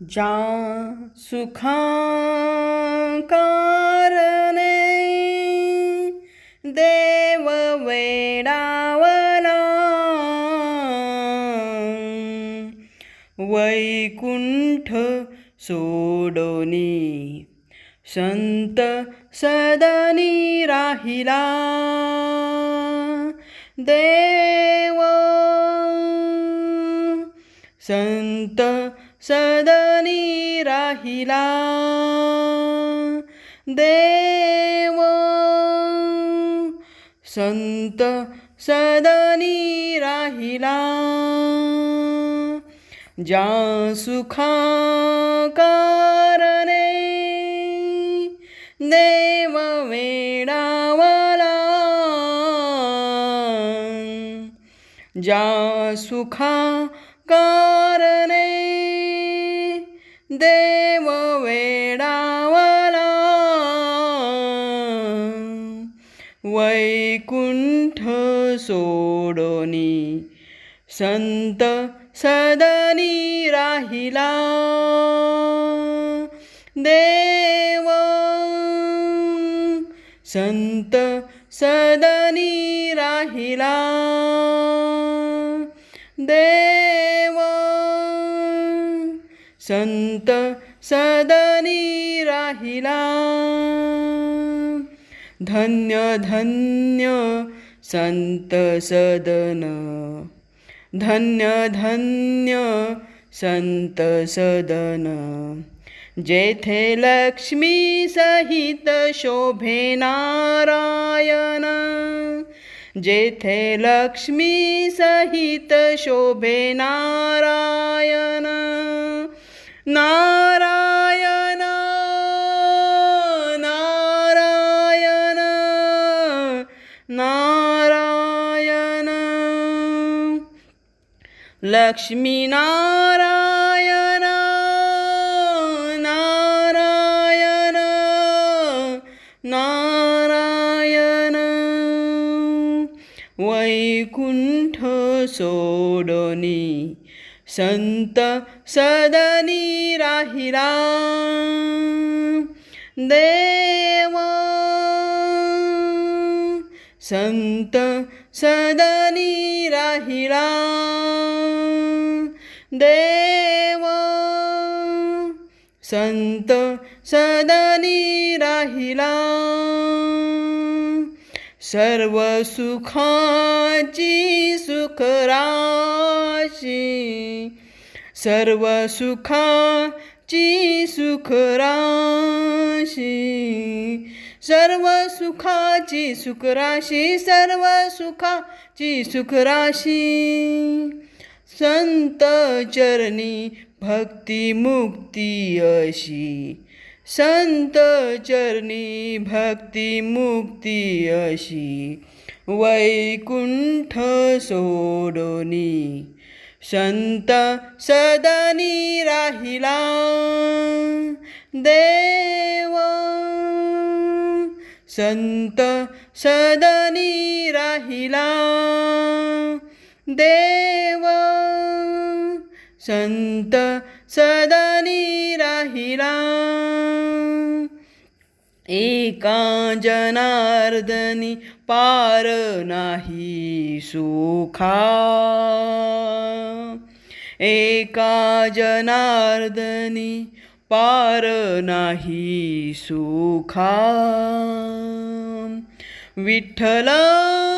ज्या सुखाकारणे देव वेडावला वैकुंठ सोडोनी संत सदनी राहिला देव संत सदनी राहिला. देव संत सदनी राहिला. ज्या सुखा कारणे देव वेडावला. ज्या सुखा का देव वेडावला वैकुंठ सोडोनी संत सदनी राहिला. देव संत सदनी राहिला. देव संत सदनी राहिला. धन्य धन्य संत सदन. धन्य धन्य संत सदन. जेथे लक्ष्मी सहित शोभे नारायण. जेथे लक्ष्मी सहित शोभे नारायण. नारायण नारायण नारायण। लक्ष्मी नारायण नारायण नारायण। वैकुंठ सोडोनी संत सदनी राहिला. देव. संत सदनी राहिला. देव. संत सदनी राहिला. सर्व सुखाची सुखराशी सर्व सुखाची सुखराशी सर्व सुखाची सुखराशी सर्व सुखाची सुखराशी संत चरणी भक्ती मुक्ती अशी. संत चरणी भक्ती मुक्ती अशी वैकुंठ सोडोनी. संत सदनी राहिला देव. संत सदनी राहिला देव. संत सदनी राहिला एका जनार्दनी पार नाही सुखा. एका जनार्दनी पार नाही सुखा. विठ्ठला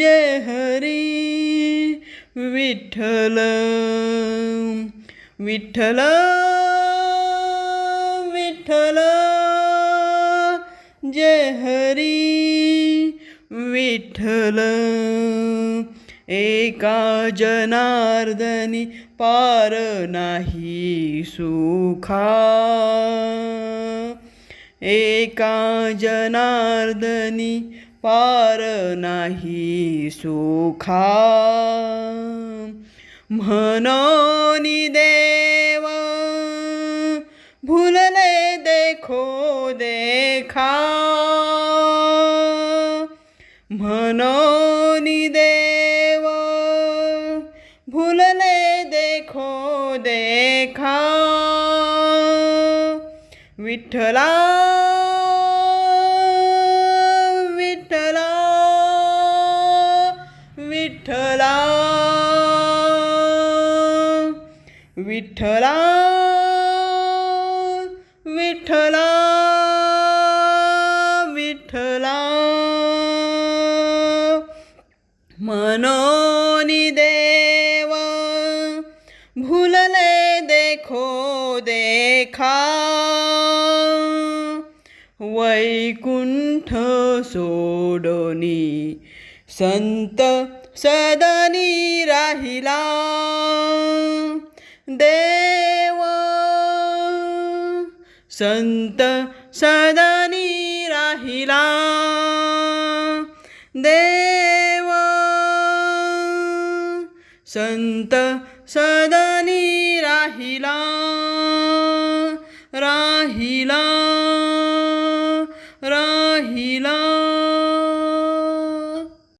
जय हरी। विठ्ठल विठ्ठल विठ्ठल जय हरी। विठ्ठल एका जनार्दनी पार नाही सुखा। एका जनार्दनी पार नाही सुखा. म्हणून देव भुलले देखो देखा. म्हणून देव भुलले देखो देखा. विठ्ठला विठ्ठला विठ्ठला विठ्ठला. मनोनी देव भुलले देखो देखा. वैकुंठ सोडोनी संत सदनी राहिला. देव संत सदनी राहिला. देव संत सदनी राहिला राहिला.